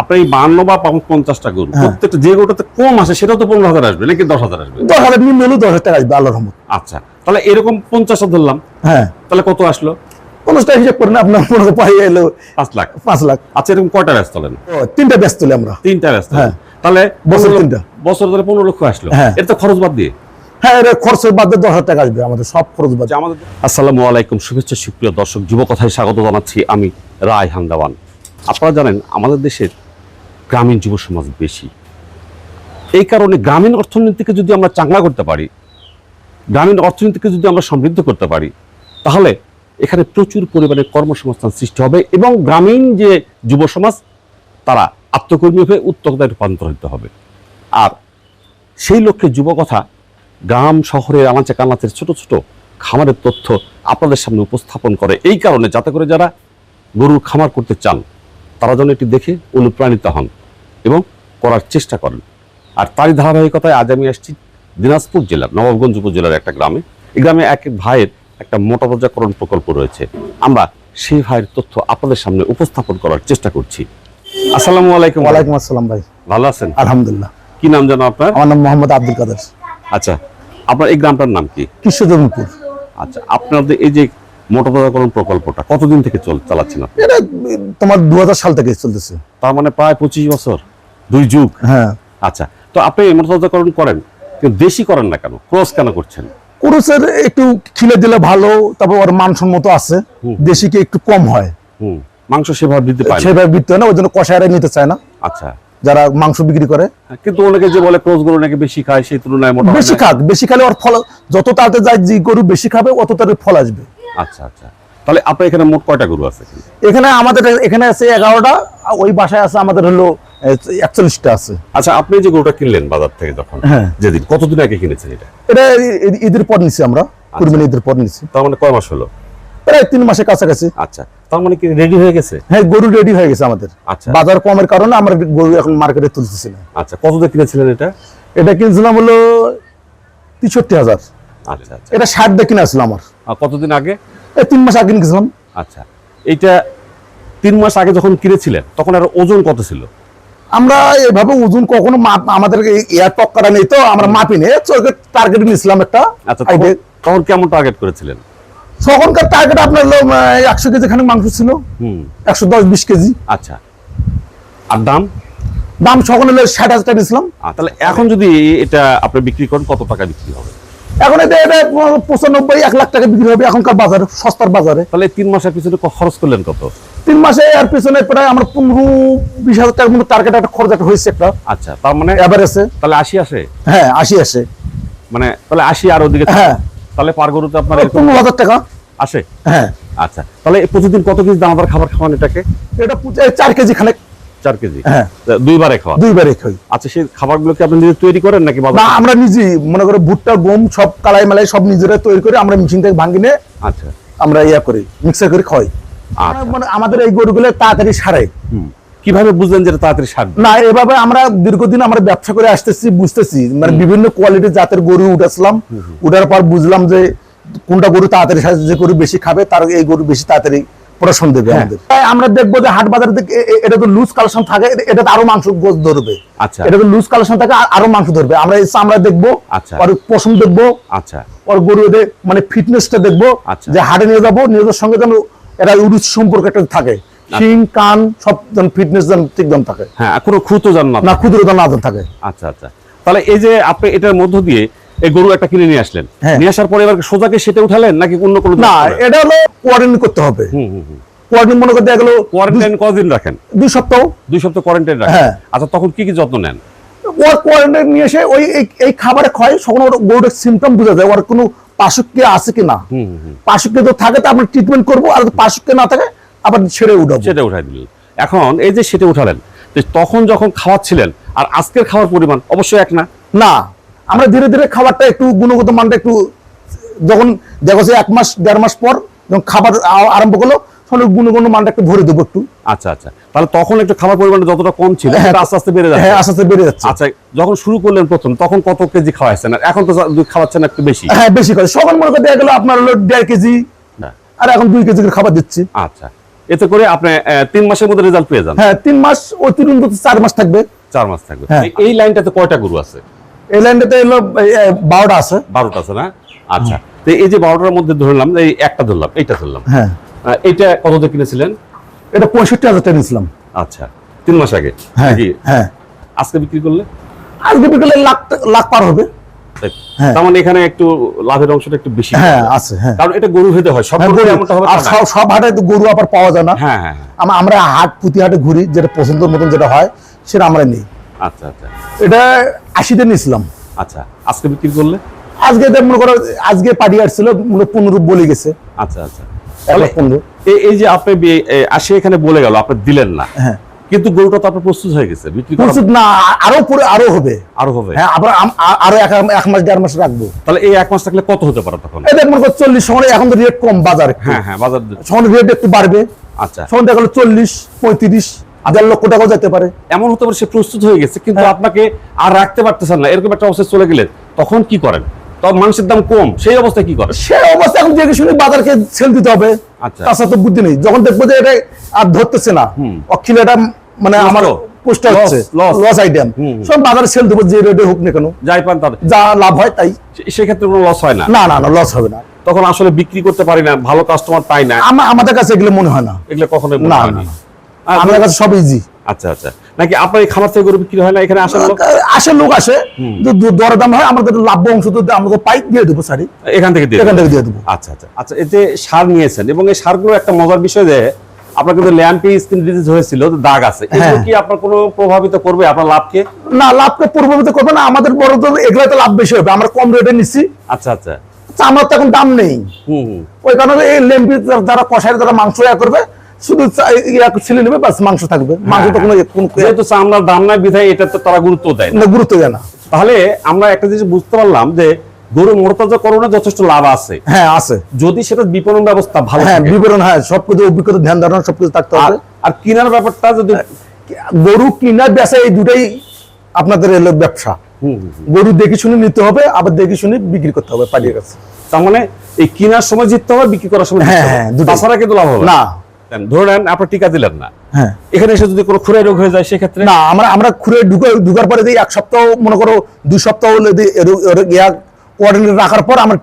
আপনার এই বান্ন বা পঞ্চাশটা গরু হ্যাঁ। প্রত্যেকটা যে গরুটাতে কম আসে সেটাও তো পনেরো হাজার আসবে নাকি দশ হাজার আসবে? দশ হাজার নিম্ন হলেও দশ হাজার টাকা আসবে আল্লাহ রহমত। আচ্ছা তাহলে এরকম পঞ্চাশটা ধরলাম হ্যাঁ। তাহলে কত আসলো? পঞ্চাশটা হিসাব করেন আপনার হয় পাই এলো পাঁচ লাখ। পাঁচ লাখ। আচ্ছা এরকম কয়টা ব্যস্ত তোলেন? তিনটা ব্যস্ত তুলি আমরা। তিনটা ব্যস্ত হ্যাঁ। তাহলে বছর তিনটা। বছর ধরে পনেরো লক্ষ আসলো। হ্যাঁ। এটা তো খরচ বাদ দিয়ে। হ্যাঁ খরচের বাদ দিয়ে দশ হাজার টাকা আসবে আমাদের সব খরচ বাদ। আমাদের আসসালামু আলাইকুম শুভেচ্ছা সুপ্রিয় দর্শক যুবকথায় স্বাগত জানাচ্ছি আমি রায় হান্দাওয়ান। আপনারা জানেন আমাদের দেশের গ্রামীণ যুব সমাজ বেশি। এই কারণে গ্রামীণ অর্থনীতিকে যদি আমরা চাঙ্গা করতে পারি, গ্রামীণ অর্থনীতিকে যদি আমরা সমৃদ্ধ করতে পারি, তাহলে এখানে প্রচুর পরিমাণে কর্মসংস্থান সৃষ্টি হবে এবং গ্রামীণ যে যুব সমাজ, তারা আত্মকর্মী হয়ে উদ্যোক্তায় রূপান্তরিত হবে। আর সেই লক্ষ্যে যুবকথা, গ্রাম, শহরের আনাচে কানাচের ছোট ছোট খামারের তথ্য আপনাদের সামনে উপস্থাপন করে। এই কারণে যাতে করে যারা গরুর খামার করতে চান, তারা যেন এটি দেখে অনুপ্রাণিত হন। এবং করার চেষ্টা করেন। আর তারই ধারাবাহিকতায় আজ আমি আসছি দিনাজপুর জেলার নবাবগঞ্জ উপজেলার একটা গ্রামে। এই গ্রামে এক ভাইয়ের একটা মোটা প্রকল্প রয়েছে। আমরা সেই ভাইয়ের তথ্য আপনাদের সামনে উপস্থাপন করার চেষ্টা করছি। আসসালামু আলাইকুম ওয়ালাইকুম আসসালাম ভাই। ভালো আছেন? আলহামদুলিল্লাহ। কি নাম জানো আপনার? আমার নাম মোহাম্মদ আব্দুল কাদের। আচ্ছা আপনার এই গ্রামটার নাম কি? কৃষ্ণজমিপুর আচ্ছা আপনাদের এই যে মোটর প্রজাকরণ প্রকল্পটা কতদিন থেকে চল চালাচ্ছেন আপনি? এটা তোমার দু হাজার সাল থেকে চলতেছে। তার মানে প্রায় পঁচিশ বছর দুই যুগ। হ্যাঁ। আচ্ছা তো আপনি এই করেন কিন্তু দেশি করেন না কেন? ক্রস কেন করছেন? কুরুসের একটু খিলে দিলে ভালো তারপর ওর মানসম্মত আছে। দেশিকে একটু কম হয়। হুম মাংস সেভাবে বৃদ্ধি পায় সেভাবে বিত্ত হয় না ওই জন্য কষায়রা নিতে চায় না। আচ্ছা। যারা মাংস বিক্রি করে। কিন্তু অনেকে যে বলে ক্রস গরু নাকি বেশি খায় সেই তুলনায় মোটা বেশি। খাক বেশি খালে ওর ফল যত তাড়াতাড়ি যায় যে গরু বেশি খাবে অত তার ফল আসবে। আচ্ছা আচ্ছা। তাহলে আপনার এখানে মোট কয়টা গরু আছে এখানে? আমাদের এখানে আছে এগারোটা ওই বাসায় আছে আমাদের হলো একচল্লিশটা আছে। আচ্ছা আপনি যে গরুটা কিনলেন বাজার থেকে যখন হ্যাঁ। যেদিন কতদিন আগে কিনেছেন এটা? এটা ঈদের পর নিছি আমরা কুরবানি ঈদের পর নিছি। তার মানে কয় মাস হলো? প্রায় তিন মাসের কাছাকাছি। আচ্ছা তার মানে কি রেডি হয়ে গেছে? হ্যাঁ গরু রেডি হয়ে গেছে আমাদের। আচ্ছা। বাজার কমের কারণে আমরা গরু এখন মার্কেটে তুলতেছি না। আচ্ছা কত দিয়ে কিনেছিলেন এটা? এটা কিনছিলাম হলো তেষট্টি হাজার। আচ্ছা আচ্ছা। এটা ষাট দিয়ে কিনে আসলো আমার। কতদিন আগে? এই তিন মাস আগে কিনেছিলাম আচ্ছা। এইটা তিন মাস আগে যখন কিনেছিলেন তখন আর ওজন কত ছিল? আমরা এভাবে ওজন কখনো মাপ আমাদের এয়ার পক্কাটা নেই তো আমরা মাপি নেই টার্গেট নিয়েছিলাম একটা আচ্ছা। তখন- কেমন টার্গেট করেছিলেন? তখনকার টার্গেট আপনার একশো কেজি খানিক মাংস ছিল। হুম। একশো দশ বিশ কেজি। আচ্ছা। আর দাম? দাম সকল হলো ষাট হাজার টাকা নিয়েছিলাম আহ, তাহলে এখন যদি এটা আপনি বিক্রি করেন কত টাকা বিক্রি হবে? এখন এটা এটা পঁচানব্বই এক লাখ টাকা বিক্রি হবে এখনকার বাজারে সস্তার বাজারে। তাহলে তিন মাসের পিছনে খরচ করলেন কত? তিন মাসে আর পিছনে প্রায় আমার পনেরো বিশ হাজার টাকার মতো টার্গেট একটা খরচ একটা হয়েছে একটা। আচ্ছা তার মানে এভারেজে তাহলে আশি আসে? হ্যাঁ আশি আসে। মানে তাহলে আশি আর ওদিকে হ্যাঁ। তাহলে পার গরুতে আপনার পনেরো হাজার টাকা। আসে? হ্যাঁ। আচ্ছা তাহলে প্রতিদিন কত কেজি দানাদার খাবার খাওয়ান এটাকে? এটা চার কেজি খানেক। চার কেজি? হ্যাঁ। দুইবারে খাওয়া দুইবারে খাই। আচ্ছা সেই খাবারগুলো কি আপনি নিজে তৈরি করেন নাকি বাজার না আমরা নিজে মনে করো ভুট্টা গম সব কালাই মালাই সব নিজেরা তৈরি করে আমরা মেশিন থেকে ভাঙি নিয়ে আচ্ছা। আমরা ইয়া করি মিক্সার করে খাই আচ্ছা। মানে আমাদের এই গরুগুলো তাড়াতাড়ি সারে। কীভাবে বুঝলেন যে তাড়াতাড়ি সারবে? না এভাবে আমরা দীর্ঘদিন আমরা ব্যবসা করে আসতেছি বুঝতেছি। মানে বিভিন্ন কোয়ালিটির জাতের গরু উঠেছিলাম। উঠার পর বুঝলাম যে কোনটা গরু তাড়াতাড়ি সারে, যে গরু বেশি খাবে তার এই গরু বেশি তাড়াতাড়ি প্রোডাকশন দেবে হ্যাঁ। আমাদের। আমরা দেখব যে হাট বাজার এটা তো লুজ কালেকশন থাকে এটা- এটা তো আরও মাংস ধরবে। আচ্ছা। এটা তো লুজ কালেকশন থাকে আরও মাংস ধরবে। আমরা চামড়া দেখব আচ্ছা। পশম দেখব আচ্ছা। ওর গরুদের মানে ফিটনেসটা দেখব আচ্ছা। যে হাটে নিয়ে যাব নিয়ে যাওয়ার সঙ্গে যেন এরা উরুচ সম্পর্ক একটা থাকে। শিং কান সব যেন ফিটনেস যেন ঠিক থাকে। হ্যাঁ কোনো না না ক্ষুদ্র যেন না থাকে। আচ্ছা আচ্ছা। তাহলে এই যে আপনি এটার মধ্য দিয়ে এই গরু একটা কিনে নিয়ে আসলেন। হ্যাঁ। নিয়ে আসার পরে এবার সোজাকে সেটা উঠালেন নাকি অন্য কোনো না এটা হলো কোয়ারেন্টাইন করতে হবে। কোয়ারেন্টাইন মনে করতে গেলো কোয়ারেন্টাইন কতদিন রাখেন? দুই সপ্তাহ। দুই সপ্তাহ কোয়ারেন্টাইন রাখেন। হ্যাঁ। আচ্ছা তখন কি কি যত্ন নেন? ওর কোয়ারেন্টাইন নিয়ে এসে ওই এই- এই খাবারে খায় তখন ওর গরুটার সিমটম বোঝা যায়। ওর কোনো পাশক্রিয়া আছে কি না হুম হুম, হুম তো থাকে তো আমরা ট্রিটমেন্ট করব। আর পাশক্রিয়া না থাকে আবার ছেড়ে উঠাবো। সেটা উঠাই দিলেন। এখন এই যে সেটা উঠালেন তখন যখন খাওয়াচ্ছিলেন আর আজকের খাওয়ার পরিমাণ অবশ্যই এক না? না। আমরা ধীরে ধীরে খাবারটা একটু গুণগত মানটা একটু যখন দেখো যে এক মাস দেড় মাস পর যখন খাবার আরম্ভ করল ওই গুণগত মানটা একটু ভরে দেবো একটু। আচ্ছা আচ্ছা। তাহলে তখন একটু খাবার পরিমাণটা যতটা কম ছিল হ্যাঁ, আস্তে আস্তে বেড়ে যাচ্ছে। হ্যাঁ আস্তে আস্তে বেড়ে যাচ্ছে। আচ্ছা যখন শুরু করলেন প্রথম তখন কত কেজি খাওয়াইছেন? আর এখন তো খাওয়াচ্ছেন একটু বেশি। হ্যাঁ বেশি করে। সকাল মনে করে গেলো আপনার হলো দেড় কেজি হ্যাঁ, আর এখন দুই কেজি করে খাবার দিচ্ছি। আচ্ছা। এতে করে আপনি তিন মাসের মধ্যে রেজাল্ট পেয়ে যান। হ্যাঁ তিন মাস অতিরিক্ত চার মাস থাকবে। চার মাস থাকবে। হ্যাঁ। এই লাইনটাতে কয়টা গরু আছে? এই লাইনটাতে এলো এই, এই, বারোটা আছে। বারোটা আছে না? আচ্ছা। তো এই যে বারোটার মধ্যে ধরলাম এই একটা ধরলাম এইটা ধরলাম। হ্যাঁ। দিয়ে কিনেছিলেন? এটা পঁয়ষট্টি হাজার টাকা নিয়েছিলাম। আচ্ছা তিন মাস আগে? হ্যাঁ হ্যাঁ। আজকে বিক্রি করলে? আজকে বিকেলে লাখ লাখ পার হবে। হ্যাঁ। তার মানে এখানে একটু লাভের অংশটা একটু বেশি হ্যাঁ আছে হ্যাঁ। কারণ এটা গরু ভেদে হয় সব হ্যাঁ, গরু গরু। এমনটা হবে আর সব সব হাটে তো গরু আবার পাওয়া যায় না। হ্যাঁ হ্যাঁ হ্যাঁ। আমরা হাট পুঁতি হাটে ঘুরি যেটা পছন্দের মতন যেটা হয় সেটা আমরা নিই। আচ্ছা আচ্ছা। এটা আশিতে নিয়েছিলাম আচ্ছা আজকে বিক্রি করলে? আজকে মনে করো আজকে পাড়ি আসছিল পনেরো বলে গেছে। আচ্ছা আচ্ছা। এই- যে আপনি আসে এখানে বলে গেল আপনি দিলেন না। হ্যাঁ। কিন্তু গরুটা তো আপনার প্রস্তুত হয়ে গেছে বিক্রি প্রস্তুত না আরও পরে আরও হবে। আরও হবে? হ্যাঁ আবার আরও এক এক মাস দেড় মাস রাখব। তাহলে এই এক মাস থাকলে কত হতে পারে তখন? এটা মনে করো চল্লিশ সময় এখন তো রেট কম বাজার হ্যাঁ হ্যাঁ বাজার সময় রেট একটু বাড়বে। আচ্ছা। সময় দেখা গেলো চল্লিশ পঁয়ত্রিশ। দেড় লক্ষ টাকাও যেতে পারে। এমন হতে পারে সে প্রস্তুত হয়ে গেছে কিন্তু হ্যাঁ। আপনাকে আর রাখতে পারতেছেন না। এরকম একটা চলে গেলে তখন কি করেন? তখন মাংসের দাম কম সেই অবস্থায় কি করেন? সে অবস্থা এখন দেখে শুনে বাজারকে সেল দিতে হবে। আচ্ছা। তাছাড়া তো বুদ্ধি নেই। যখন দেখব যে এটা আর ধরতেছে না মানে Loss আমার তো। পোস্ট Loss, হচ্ছে। লস আইটেম হুম, হুম। সব বাজারে সেল দেবো যে রেটে হোক না কেন। যাই পান তাদের। যা লাভ হয় তাই। সেক্ষেত্রে কোনো লস হয় না। না না না লস হবে না। তখন আসলে বিক্রি করতে পারি না ভালো কাস্টমার পাই না। আমাদের কাছে এগুলো মনে হয় না। এগুলো কখনো না, না, কাছে সব ইজি আচ্ছা আচ্ছা। নাকি আপনার এই খামার থেকে গরু বিক্রি হয় না? এখানে লোক? আসে লোক আসে। হয় আমাদের লাভ অংশ তো আমাদের পাইপ দিয়ে দেবো সারি। এখান থেকে এখান থেকে দিয়ে দেবো। আচ্ছা আচ্ছা। আচ্ছা যে সার নিয়েছেন এবং এই সারগুলো একটা মজার বিষয় যে আপনার কিন্তু ল্যাম্পি স্কিন ডিজিজ হয়েছিল দাগ আছে। এগুলো হ্যাঁ। কি আপনার কোনো প্রভাবিত করবে? আপনার লাভকে? না লাভকে প্রভাবিত করবে না। আমাদের বড় তো এগুলো তো লাভ বেশি হবে। আমরা কম রেটে নিচ্ছি। আচ্ছা আচ্ছা। আমার তো এখন দাম নেই। ওই কারণে এই লেম্পি যারা কষাই যারা মাংস করবে শুধু ছিলে নেবে বাস মাংস থাকবে। মাংস তো কোনো কোনো- যেহেতু চামড়ার দাম নাই বিধায় এটা তো তারা গুরুত্ব দেয় না। গুরুত্ব দেয় না। তাহলে আমরা একটা জিনিস বুঝতে পারলাম যে গরু মোরতাজাকরণে যথেষ্ট লাভ আছে। হ্যাঁ আছে। যদি সেটা বিপণন ব্যবস্থা ভালো হ্যাঁ। বিবরণ হ্যাঁ সবকিছু অভিজ্ঞতা ধ্যান ধারণা সবকিছু থাকতে হবে। আর কেনার ব্যাপারটা যদি গরু কিনা বেচা এই দুটাই আপনাদের এলো ব্যবসা। গরু দেখে শুনে নিতে হবে আবার দেখে শুনে বিক্রি করতে হবে পাড়ির কাছে তার মানে এই কেনার সময় জিততে হবে বিক্রি করার সময় হ্যাঁ, হ্যাঁ, দুটোই। তাছাড়া কিন্তু লাভ হবে না। আপনার টিকা দিলেন না। হ্যাঁ। এখানে এসে যদি কোনো রোগ হয়ে যায় সেক্ষেত্রে? না আমরা আমরা খুঁড়ে ঢুকে ঢুকার পরে দিই এক সপ্তাহ মনে করো দুই সপ্তাহ রাখার পর আমরা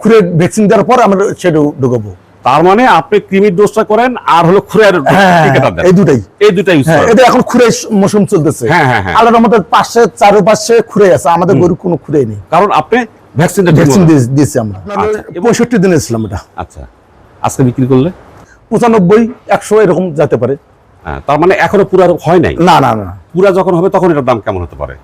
খুঁড়ে ভ্যাকসিন দেওয়ার পর আমরা সেটা ঢুকাবো। তার মানে আপনি ক্রিমির ডোজটা করেন আর হলো রোগ হ্যাঁ টিকাটা দেন। এই দুটাই। এই দুটা ইউজ হ্যাঁ করেন। এটা এখন খুঁড়ে মৌসুম চলতেছে। হ্যাঁ, হ্যাঁ, হ্যাঁ। আলাদা আমাদের পাশে চারপাশে খুঁড়ে আছে। আমাদের গরু কোনো খুঁড়ে নেই। কারণ আপনি ভ্যাকসিনটা ভ্যাকসিন দিয়েছি আমরা। আচ্ছা, পঁয়ষট্টি দিনে ছিলাম এটা। আচ্ছা। আজকে বিক্রি করলে? পঁচানব্বই একশো এরকম যেতে পারে। হ্যাঁ, তার মানে এখনও পুরা হয় নাই? না না না। পুরা যখন হবে তখন এটার দাম কেমন হতে পারে?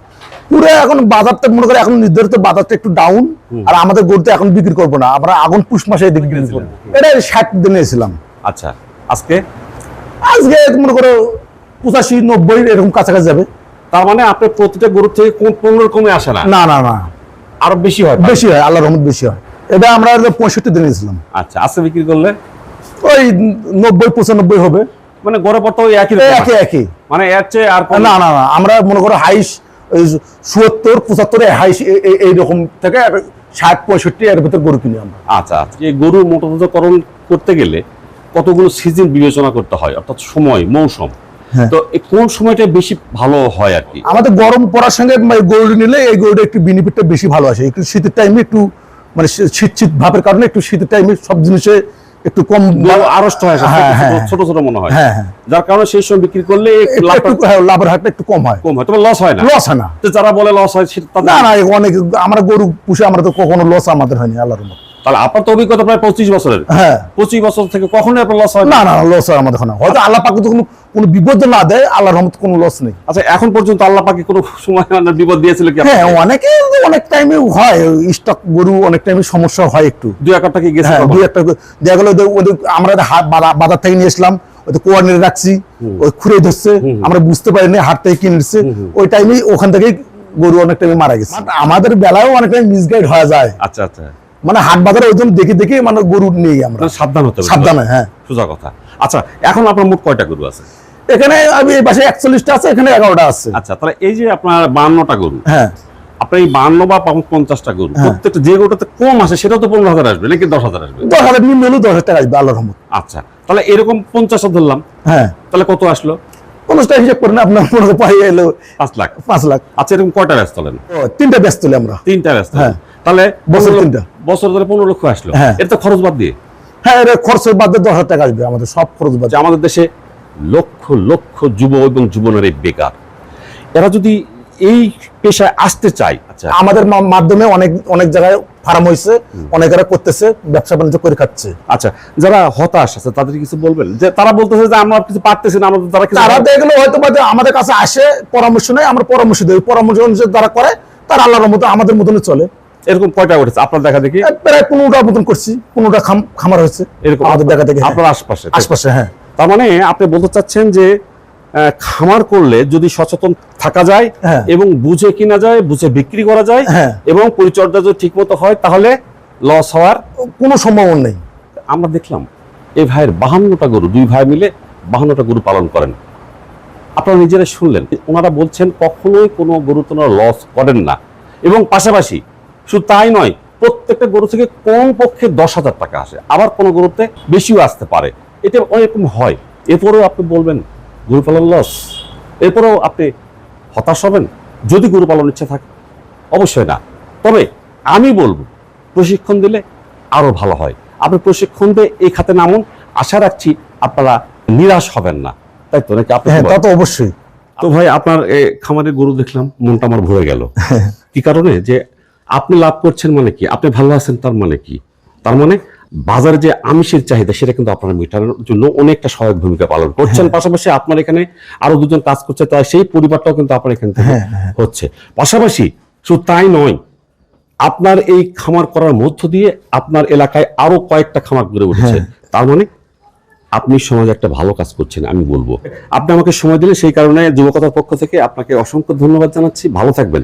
পুরো এখন বাজারটা মনে করে এখন নির্ধারিত বাজারটা একটু ডাউন আর আমাদের গরুতে এখন বিক্রি করব না। আমরা আগুন পুষ মাসে এদিকে বিক্রি করব এটা ষাট আচ্ছা আজকে? আজকে মনে করো পঁচাশি নব্বই এরকম কাছাকাছি যাবে। তার মানে আপনি প্রতিটা গরুর থেকে কোন পনেরো কমে আসে না? না না না। আরও বেশি হয় বেশি হয় আল্লাহ রহমত বেশি হয়। এটা আমরা পঁয়ষট্টি দিনে ছিলাম আচ্ছা আজকে বিক্রি করলে? ওই নব্বই পঁচানব্বই হবে। মানে গড়ে পড়তে ওই একই একই একই। মানে এর চেয়ে আর না না না আমরা মনে করো হাইস ওই চুয়াত্তর পঁচাত্তর হাইস এইরকম থেকে ষাট পঁয়ষট্টি এর ভিতরে গরু কিনি আমরা। আচ্ছা আচ্ছা। এই গরু মোটরকরণ করতে গেলে কতগুলো সিজন বিবেচনা করতে হয়? অর্থাৎ সময় মৌসুম। হ্যাঁ। তো কোন সময়টা বেশি ভালো হয় আর কি? আমাদের গরম পড়ার সঙ্গে মানে গরু নিলে এই গরুটা একটু বেনিফিটটা বেশি ভালো আসে। একটু শীতের টাইমে একটু মানে শীত শীত ভাবের কারণে একটু শীতের টাইমে সব জিনিসে একটু কম আড়ষ্ট হয় হ্যাঁ, ছোট- হ্যাঁ। ছোট ছোট মনে হয় হ্যাঁ, হ্যাঁ। যার কারণে সেই সময় বিক্রি করলে লাভের হারটা একটু কম হয় কম হয় তবে লস হয় না লস হয় না যারা বলে লস হয় সেটা না না অনেক আমরা গরু পুষে আমরা তো কখনো লস আমাদের হয়নি আল্লাহর মতো তাহলে আপনার তো অভিজ্ঞতা প্রায় পঁচিশ বছরের। হ্যাঁ। পঁচিশ বছর থেকে কখনোই আপনার লস হয় না? না লস হয় আমাদের হয় হয়তো আল্লাহ পাকে তো কোনো কোনো বিপদ না দেয় আল্লাহর রহমত কোনো লস নেই। আচ্ছা এখন পর্যন্ত আল্লাহ পাকে কোনো সময় আপনার বিপদ দিয়েছিল কি হ্যাঁ অনেকে অনেক টাইমে হয় স্টক গরু অনেক টাইমে সমস্যা হয় একটু। দুই একটা কি গেছে হ্যাঁ কখনো? দুই একটা দেখা গেলো ওদের- আমরা বাজার- থেকে নিয়ে আসলাম ওই কোয়ার্ডিনেট রাখছি ওই খুঁড়ে ধরছে আমরা বুঝতে পারিনি হাট থেকে কিনে নিচ্ছে। ওই টাইমে ওখান থেকেই গরু অনেক টাইমে মারা গেছে। আমাদের বেলায়ও অনেক টাইম মিসগাইড হয়ে যায়। আচ্ছা আচ্ছা। মানে হাট বাজারে ওই জন্য দেখে দেখে মানে গরু নেই আমরা। সাবধান হতে সাবধানে হ্যাঁ। সোজা কথা। আচ্ছা এখন আপনার মোট কয়টা গরু আছে? এখানে আমি এই পাশে একচল্লিশটা আছে এখানে এগারোটা আছে। আচ্ছা তাহলে এই যে আপনার বান্নটা গরু হ্যাঁ। আপনার এই বান্ন বা পঞ্চাশটা গরু হ্যাঁ। প্রত্যেকটা যে গরুটাতে কম আসে সেটাও তো পনেরো হাজার আসবে নাকি দশ হাজার আসবে? দশ হাজার নিম্ন হলেও দশ হাজার টাকা আসবে আল্লাহর রহমত। আচ্ছা তাহলে এরকম পঞ্চাশটা ধরলাম। হ্যাঁ। তাহলে কত আসলো? পঞ্চাশটা হিসাব করেন আপনার মনে পাই এলো পাঁচ লাখ। পাঁচ লাখ। আচ্ছা এরকম কয়টা ব্যাস তোলেন? ও, তিনটা ব্যস্ত তুলি আমরা। তিনটা ব্যাস হ্যাঁ। তাহলে বছর তিনটা। বছর ধরে পনেরো লক্ষ আসলো। হ্যাঁ। এটা তো খরচ বাদ দিয়ে? হ্যাঁ এটা খরচের বাদ দিয়ে দশ হাজার টাকা আসবে আমাদের সব খরচ বাদ আমাদের দেশে লক্ষ লক্ষ যুব এবং যুবনারী বেকার। এরা যদি এই পেশায় আসতে চাই। আচ্ছা। আমাদের মাধ্যমে অনেক অনেক জায়গায় ফার্ম হয়েছে অনেকেরা করতেছে ব্যবসা বাণিজ্য করে খাচ্ছে। আচ্ছা যারা হতাশ আছে তাদের কিছু বলবেন? যে তারা বলতেছে যে আমরা কিছু পারতেছি না আমরা তারা তারা দেখল হয়তো বা আমাদের কাছে আসে পরামর্শ নেয় আমরা পরামর্শ দিই। পরামর্শ অনুযায়ী যারা করে তারা আল্লাহর মতো আমাদের মতনই চলে। এরকম কয়টা উঠেছে আপনার দেখা দেখি? প্রায় পনেরোটা মতন করছি পনেরোটা খাম- খামার হয়েছে। এরকম আমাদের দেখা দেখি আপনার আশপাশে। আশপাশে হ্যাঁ। তার মানে আপনি বলতে চাচ্ছেন যে খামার করলে যদি সচেতন থাকা যায় হ্যাঁ। এবং বুঝে কিনা যায় বুঝে বিক্রি করা যায় হ্যাঁ। এবং পরিচর্যা যদি ঠিক মতো হয় তাহলে লস হওয়ার কোনো সম্ভাবনা নেই। আমরা দেখলাম এই ভাইয়ের বাহান্নটা গরু দুই ভাই মিলে বাহান্নটা গরু পালন করেন। আপনারা নিজেরা শুনলেন ওনারা বলছেন কখনোই কোনো গরু তোনারা লস করেন না। এবং পাশাপাশি শুধু তাই নয় প্রত্যেকটা গরু থেকে কম পক্ষে দশ হাজার টাকা আসে। আবার কোনো গরুতে বেশিও আসতে পারে। এটা অনেকরকম হয়। এরপরেও আপনি বলবেন গরু পালন লস। এরপরেও আপনি হতাশ হবেন যদি গরু পালন ইচ্ছা থাকে। অবশ্যই না। তবে আমি বলব প্রশিক্ষণ দিলে আরও ভালো হয়। আপনি প্রশিক্ষণ দিয়ে এই খাতে নামুন। আশা রাখছি আপনারা নিরাশ হবেন না। তাই তো নাকি আপনি হ্যাঁ তা তো অবশ্যই। তো ভাই আপনার খামারের গরু দেখলাম মনটা আমার ভরে গেল। কি কারণে? যে আপনি লাভ করছেন মানে কি? আপনি ভালো আছেন তার মানে কি? তার মানে বাজারে যে আমিষের চাহিদা সেটা কিন্তু আপনার মেটানোর জন্য অনেকটা সহায়ক ভূমিকা পালন করছেন। পাশাপাশি আপনার এখানে আরও দুজন কাজ করছে তাই সেই পরিবারটাও কিন্তু আপনার এখান থেকে হচ্ছে। পাশাপাশি শুধু তাই নয় আপনার এই খামার করার মধ্য দিয়ে আপনার এলাকায় আরও কয়েকটা খামার গড়ে উঠেছে। তার মানে আপনি সমাজে একটা ভালো কাজ করছেন আমি বলব। আপনি আমাকে সময় দিলে সেই কারণে যুবকতার পক্ষ থেকে আপনাকে অসংখ্য ধন্যবাদ জানাচ্ছি। ভালো থাকবেন।